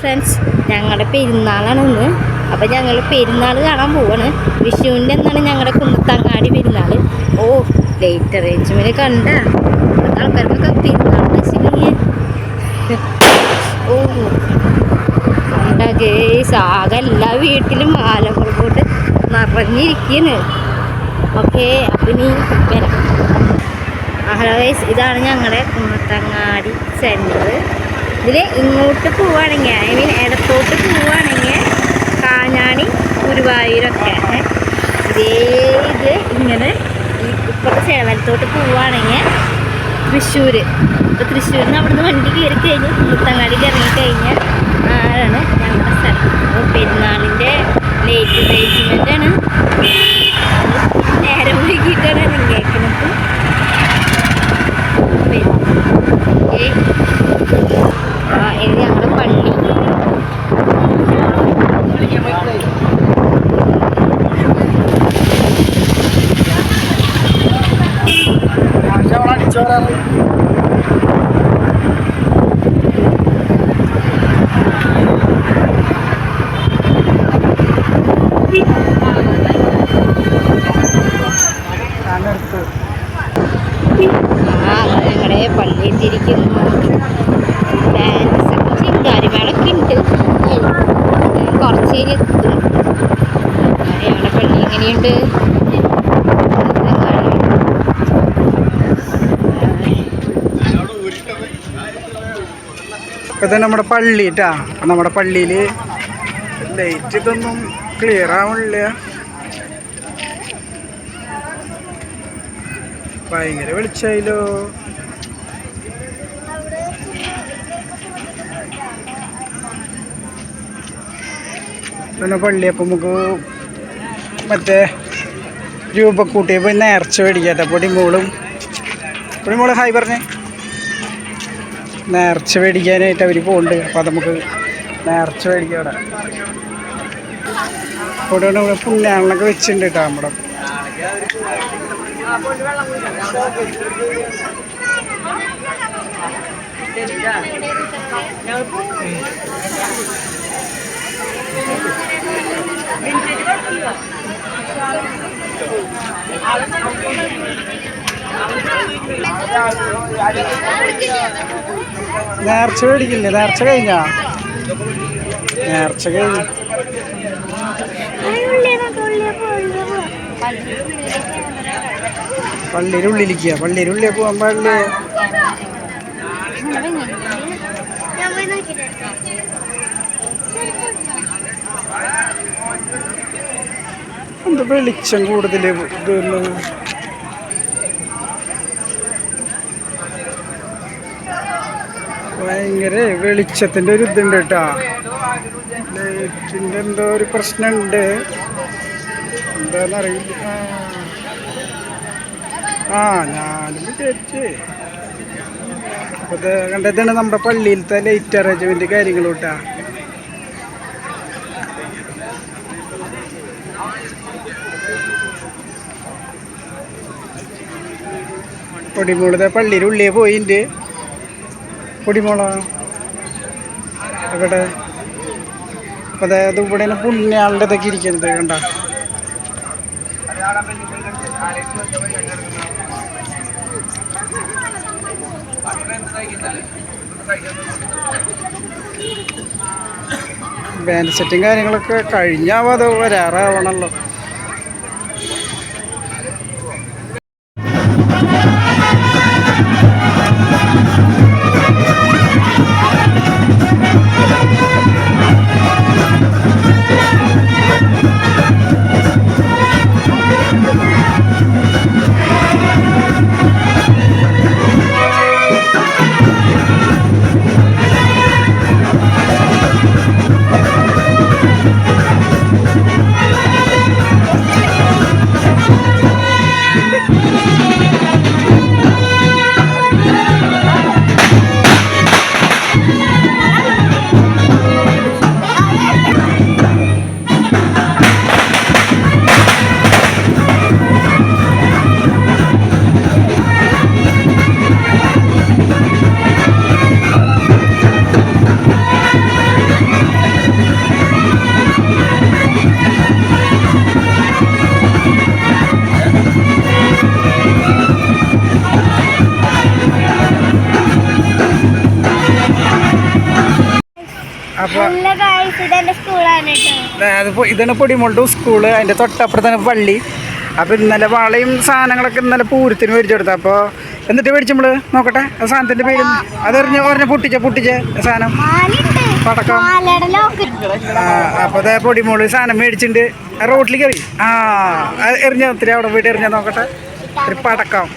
Friends ഞങ്ങളുടെ പെരുന്നാളാണ് ഇന്ന്. അപ്പം ഞങ്ങൾ പെരുന്നാൾ കാണാൻ പോവാണ്. വിഷുവിന്റെ എന്നാണ് ഞങ്ങളുടെ കുന്നത്തങ്ങാടി പെരുന്നാൾ ഓ ലേറ്റ് അറേഞ്ച്മെന്റ് കണ്ട. ആൾക്കാർക്കൊക്കെ പെരുന്നാൾ വെച്ചില്ലെങ്കിൽ ഓ കണ്ട ഗേസ്. ആകെ എല്ലാ വീട്ടിലും മാലകൾ പോട്ട് നിറഞ്ഞിരിക്കുന്നു ഓക്കെ അപ്പം ഇനി വരാം. ഹലോ ഇതാണ് ഞങ്ങളുടെ കുന്നത്തങ്ങാടി സെന്റർ ഇതിൽ ഇങ്ങോട്ട് പോവുകയാണെങ്കിൽ ഐ മീൻ ഇടത്തോട്ട് പോവുകയാണെങ്കിൽ കാഞ്ഞാണി ഗുരുവായൂരൊക്കെ. ഇതേ ഇത് ഇങ്ങനെ ഈ ഇപ്പുറത്തെ ചേവലത്തോട്ട് പോവുകയാണെങ്കിൽ തൃശ്ശൂർ ഇപ്പോൾ തൃശ്ശൂരിൽ നിന്ന് അവിടുന്ന് വണ്ടി കയറി കഴിഞ്ഞ് മുത്തങ്ങാടിയിൽ ഇറങ്ങി കഴിഞ്ഞാൽ ആണ് ഞങ്ങളുടെ സ്ഥലം. അപ്പോൾ പെരുന്നാളിന്റെ ലേറ്റ് ആണ്. നേരം വൈകിട്ടാണ് ഇറങ്ങിയേക്കുന്നത് ഏ ആ ഇത് ഞങ്ങളുടെ പള്ളി ആ ഞങ്ങളുടെ പള്ളിയിൽ തിരിക്കുന്നു ഡാൻസും ചിങ്കാരിമേളൊക്കെ ഉണ്ട് കുറച്ച് കഴിഞ്ഞ് എത്തും ഞങ്ങളുടെ പള്ളി ഇപ്പം തന്നെ നമ്മുടെ പള്ളി കേട്ടാ നമ്മുടെ പള്ളിയിൽ ലൈറ്റ് ഇതൊന്നും ക്ലിയർ ആവണില്ല. ഭയങ്കര വെളിച്ചായില്ലോ പിന്നെ പള്ളി അപ്പം നമുക്ക് മറ്റേ രൂപക്കൂട്ടിയെ പോയി നേർച്ച മേടിക്കട്ടെ പൊടിമോളും പൊടിമോൾ ഹായ് പറഞ്ഞേ. നേർച്ച മേടിക്കാനായിട്ട് അവർ പോകുന്നുണ്ട് അപ്പോൾ നമുക്ക് നേർച്ച മേടിക്കാം അവിടെ. ഇവിടെ ഇവിടെ വെച്ചിട്ടുണ്ട് കേട്ടോ നമ്മുടെ. നേർച്ച മേടിക്കില്ലേ? നേർച്ച കഴിഞ്ഞ? നേർച്ച കഴിഞ്ഞു. പള്ളിയുടെ ഉള്ളിലിരിക്കുക. പള്ളിയുടെ പാടില്ലേ? എന്ത് വെളിച്ചം കൂടുതൽ ഭയങ്കര വെളിച്ചത്തിന്റെ ഒരു ഇതുണ്ട് കേട്ടാ. ലൈറ്റിന്റെ എന്തോ ഒരു പ്രശ്നമുണ്ട്. എന്താന്നറിയില്ല. ആ. ഞാനും വിചാരിച്ചേ. അപ്പൊ ഇത് കണ്ടതാണ് നമ്മുടെ പള്ളിയിലത്തെ ലൈറ്റ് അറേഞ്ച്മെന്റ് കാര്യങ്ങളും പൊടിമോളത് പള്ളിയിൽ ഉള്ളിൽ പോയിണ്ട് പൊടിമോള ഇവിടെ അതായത് ഇവിടെ പുണ്യാളുടെ ഇതൊക്കെ ഇരിക്കുന്നത് കണ്ട? ബാൻഡ് സെറ്റും കാര്യങ്ങളൊക്കെ കഴിഞ്ഞാവോ അത് വരാറാവണല്ലോ. അപ്പോൾ നല്ല സ്കൂളാണ് കേട്ടോ അത് പൊ- ഇതാണ് പൊടിമോളുടെ സ്കൂൾ അതിന്റെ തൊട്ടപ്പുറത്താണ് പള്ളി. അപ്പോൾ ഇന്നലെ വളയും സാധനങ്ങളൊക്കെ ഇന്നലെ പൂരത്തിന് മേടിച്ചു കൊടുത്തു. അപ്പോൾ എന്നിട്ട് മേടിച്ചു നമ്മൾ? നോക്കട്ടെ സാധനത്തിന്റെ പേര് അതെറിഞ്ഞ് ഒരെണ്ണ പൊട്ടിച്ച പൊട്ടിച്ച സാധനം? പടക്കം. അപ്പൊ അതേ പൊടിമോൾ സാധനം മേടിച്ചിട്ടുണ്ട്. റോട്ടിലേക്ക് എറി. ആ എറിഞ്ഞ ഒത്തിരി അവിടെ പോയിട്ട് എറിഞ്ഞാൽ നോക്കട്ടെ. ഒരു പടക്കം.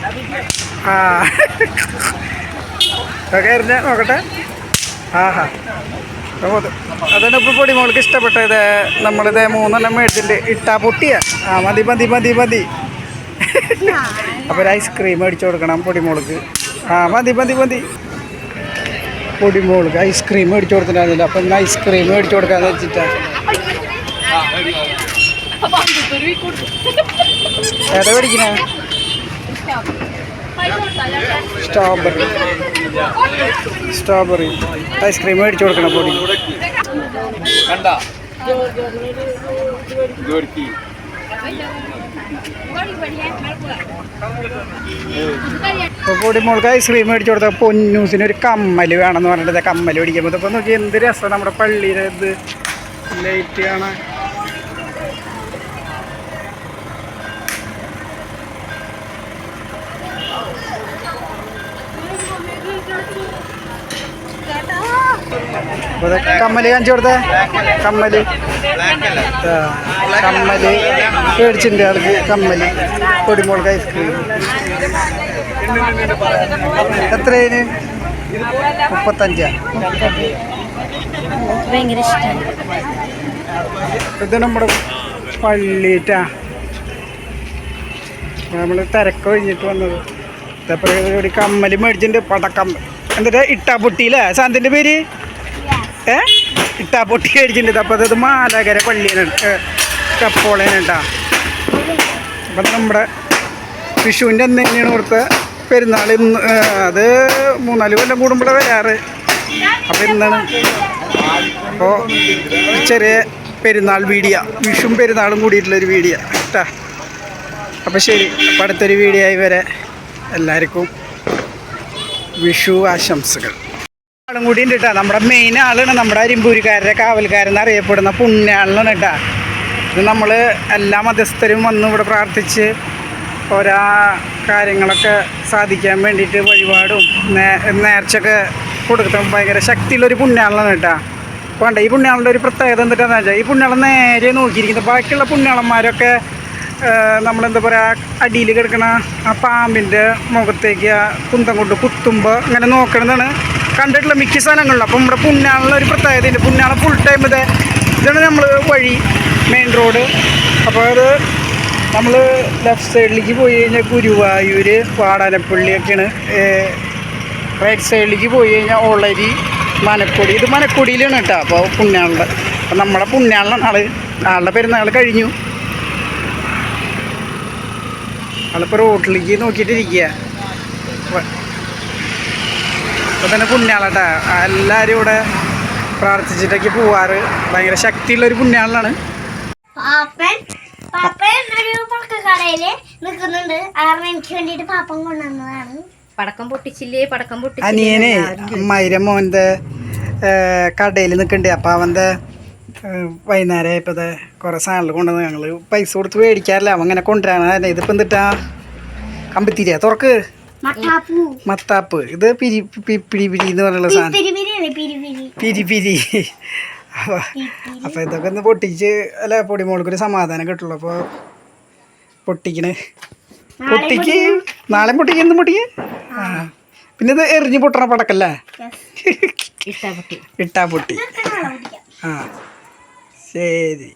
ആ. ഒക്കെ എറിഞ്ഞ നോക്കട്ടെ. ആഹാ. ഓ, പൊടി മോൾക്ക് ഇഷ്ടപ്പെട്ടത്. നമ്മളിത് മൂന്നെണ്ണം മേടിച്ചിട്ട് ഇട്ടാ പൊട്ടിയ. ആ മതി മതി മതി മതി. അപ്പോൾ ഐസ്ക്രീം മേടിച്ചു കൊടുക്കണം പൊടിമോൾക്ക് ആ മതി മതി മതി. പൊടിമോൾക്ക് ഐസ്ക്രീം മേടിച്ചു കൊടുത്തിട്ടുണ്ടായിരുന്നില്ല. അപ്പം ഇന്ന് ഐസ്ക്രീം മേടിച്ചു കൊടുക്കാന്ന് വെച്ചിട്ടാണ് ഏതാ മേടിക്കണേ? സ്ട്രോബെറി സ്ട്രോബെറി ഐസ്ക്രീം മേടിച്ചു കൊടുക്കണം പൊടി. ഇപ്പോൾ പൊടി മോൾക്ക് ഐസ്ക്രീം മേടിച്ചു കൊടുത്ത പൊന്നൂസിന് ഒരു കമ്മൽ വേണമെന്ന് പറഞ്ഞിട്ട് കമ്മൽ പിടിക്കുമ്പോൾ ഇപ്പോൾ നോക്കി എന്ത് രസം നമ്മുടെ പള്ളിയിലെ ഇത്. ലൈറ്റ് കാണാൻ. കമ്മൽ കാണിച്ചു കൊടുത്തേ. കമ്മൽ. കമ്മലി. മേടിച്ചിട്ടുണ്ട് ആൾക്ക് കമ്മൽ. പൊടിമുളക് ഐസ്ക്രീം. എത്രയിന് മുപ്പത്തഞ്ചാ? ഭയങ്കര ഇഷ്ടമാണ് ഇത് നമ്മുടെ പള്ളിയിട്ടാ. നമ്മൾ തിരക്ക് കഴിഞ്ഞിട്ട് വന്നത്. ഇതേപോലെ ഒരു കമ്മൽ മേടിച്ചിട്ടുണ്ട്. പടക്കം എന്നിട്ട് ഇട്ടാ പൊട്ടിയില്ലേ? സാന്തിന്റെ പേര്? ഏ? ഇട്ടാ പൊട്ടി മേടിച്ചിട്ടുണ്ട് അപ്പോൾ അത് മാലാകര പള്ളിയാണ് കപ്പോളേനാട്ടാ അപ്പം നമ്മുടെ വിഷുവിന്റെ അന്ന് തന്നെയാണ് ഇവിടുത്തെ പെരുന്നാൾ ഇന്ന് അത് മൂന്നാൽ കൊല്ലം കൂടുമ്പോഴേ വരാറ്. അപ്പം ഇന്നാണ് അപ്പോൾ ചെറിയ പെരുന്നാൾ വീഡിയ. വിഷും പെരുന്നാളും കൂടിയിട്ടുള്ളൊരു വീഡിയ. കേട്ടാ? അപ്പോൾ ശരി അപ്പോൾ അടുത്തൊരു വീഡിയോ ആയി വരെ എല്ലാവർക്കും വിഷു ആശംസകൾ. ആളും കൂടി ഉണ്ട് നമ്മുടെ മെയിൻ ആളാണ് നമ്മുടെ അരിമ്പൂരിക്കാരുടെ കാവൽക്കാരെന്ന് അറിയപ്പെടുന്ന പുണ്യാളാണ് കേട്ടോ ഇത് നമ്മൾ എല്ലാ മതസ്ഥരും വന്ന് ഇവിടെ പ്രാർത്ഥിച്ച് ഓരോ കാര്യങ്ങളൊക്കെ സാധിക്കാൻ വേണ്ടിയിട്ട് വഴിപാടും നേ നേർച്ചയൊക്കെ കൊടുക്കുന്ന ഭയങ്കര ശക്തിയുള്ളൊരു പുണ്യാളാണ് കേട്ടോ വേണ്ട ഈ പുണ്യാളുടെ ഒരു പ്രത്യേകത എന്തിട്ടാന്ന് വെച്ചാൽ ഈ പുണ്യാളം നേരെ നോക്കിയിരിക്കുന്നത് ബാക്കിയുള്ള പുണ്യാളന്മാരൊക്കെ നമ്മളെന്താ പറയുക അടിയിൽ കിടക്കണ ആ പാമ്പിന്റെ മുഖത്തേക്ക് ആ കുന്തം കൊണ്ട് കുത്തുമ്പോൾ ഇങ്ങനെ നോക്കണതാണ്. കണ്ടിട്ടുള്ള മിക്ക സ്ഥലങ്ങളിലും അപ്പം നമ്മുടെ പുണ്യാളിന് ഒരു പ്രത്യേകതയുണ്ട്. പുണ്യാളം ഫുൾ ടൈം ഇത്. ഇതാണ് നമ്മൾ വഴി മെയിൻ റോഡ് അപ്പോൾ അത് നമ്മൾ ലെഫ്റ്റ് സൈഡിലേക്ക് പോയി കഴിഞ്ഞാൽ ഗുരുവായൂർ പാടാനപ്പള്ളിയൊക്കെയാണ് റൈറ്റ് സൈഡിലേക്ക് പോയി കഴിഞ്ഞാൽ ഓളരി മനക്കൊടി. ഇത് മനക്കൊടിയിലാണ് കേട്ടോ അപ്പോൾ പുണ്യാളുടെ അപ്പം നമ്മുടെ പുണ്യാളാണ് ആൾ ആളുടെ പെരുന്നാൾ കഴിഞ്ഞു. ആളിപ്പോൾ റോട്ടിലേക്ക് നോക്കിയിട്ടിരിക്കുക. അപ്പോൾ തന്നെ പുണ്യാളട്ടെ. എല്ലാവരും ഇവിടെ പ്രാർത്ഥിച്ചിട്ടൊക്കെ പോവാറ്. ഭയങ്കര ശക്തിയുള്ളൊരു പുണ്യാളാണ്. പാപ്പൻ പാപ്പൻ ഒരു പുണ്യാളാണ് നിൽക്കുന്നുണ്ട് കാരണം എനിക്ക് വേണ്ടിയിട്ട് പാപ്പൻ കൊണ്ടുവന്നതാണ്. പടക്കം പൊട്ടിച്ചില്ലേ? പടക്കം പൊട്ടിച്ചില്ലേ അനിയനെ മൈര മോന്റെ അമ്മായിരം മോന്റെ കടയിൽ നിൽക്കണ്ടേ അപ്പം അവന്റെ വൈകുന്നേരം ഇപ്പത് കുറേ സാധനങ്ങൾ കൊണ്ടുവന്ന് ഞങ്ങൾ പൈസ കൊടുത്ത് മേടിക്കാറില്ല. അവൻ ഇങ്ങനെ കൊണ്ടുവരാണ് ഇതിപ്പോൾ എന്തിട്ടാ? കമ്പിത്തിരിയാ തുറക്ക്. മത്താപ്പ്. ഇത് പിരി പിരി പിരി എന്ന് പറഞ്ഞുള്ള സാധനം. പിരി പിരി അപ്പോൾ ഇതൊക്കെ ഒന്ന് പൊട്ടിച്ച് അല്ല പൊടി മോൾക്കൊരു സമാധാനം കിട്ടുള്ളൂ. അപ്പോൾ പൊട്ടിക്കണ്. പൊട്ടിക്ക്. നാളെ പൊട്ടിക്ക് എന്ത് പൊട്ടിക്ക്? ആ. പിന്നെ ഇത് എറിഞ്ഞു പൊട്ടണ പടക്കല്ലേ? ഇട്ടാ പൊട്ടി. ആ. ശരി.